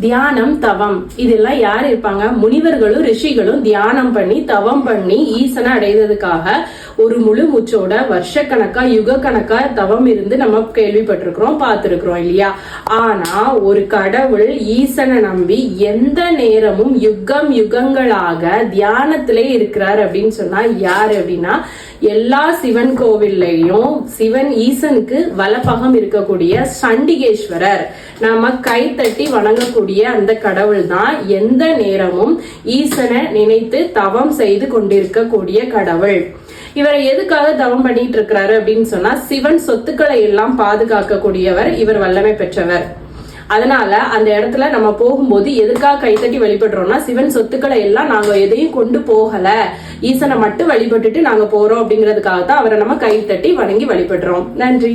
தியானம் தவம். இதெல்லாம் யார் இருப்பாங்க? முனிவர்களும் ரிஷிகளும் தியானம் பண்ணி தவம் பண்ணி ஈசனை அடைவதற்காக ஒரு முழு மூச்சோட வருஷக்கணக்கா யுக கணக்கா தவம் இருந்து நம்ம கேள்விப்பட்டிருக்கிறோம் பார்த்திருக்கிறோம் இல்லையா? ஆனா ஒரு கடவுள் ஈசனை நம்பி எந்த நேரமும் யுகம் யுகங்களாக தியானத்திலே இருக்கிறார் அப்படின்னு சொன்னா யார் அப்படின்னா எல்லா சிவன் கோவில்லையும் சிவன் ஈசனுக்கு வலப்பகம் இருக்கக்கூடிய சண்டிகேஸ்வரர். நாம கைத்தட்டி வணங்கக்கூடிய அந்த கடவுள் தான் எந்த நேரமும் ஈசனை நினைத்து தவம் செய்து கொண்டிருக்கக்கூடிய கடவுள். இவரை எதுக்காக தவம் பண்ணிட்டு இருக்கிறாரு அப்படின்னு சொன்னா சிவன் சொத்துக்களை எல்லாம் பாதுகாக்கக்கூடியவர் இவர் வல்லமை பெற்றவர். அதனால அந்த இடத்துல நம்ம போகும்போது எதுக்காக கைத்தட்டி வழிபடுறோம்னா சிவன் சொத்துக்களை எல்லாம் நாங்க எதையும் கொண்டு போகல. ஈசனை மட்டும் வழிபட்டுட்டு நாங்க போறோம் அப்படிங்கிறதுக்காக தான் அவரை நம்ம கைத்தட்டி வணங்கி வழிபடுறோம். நன்றி.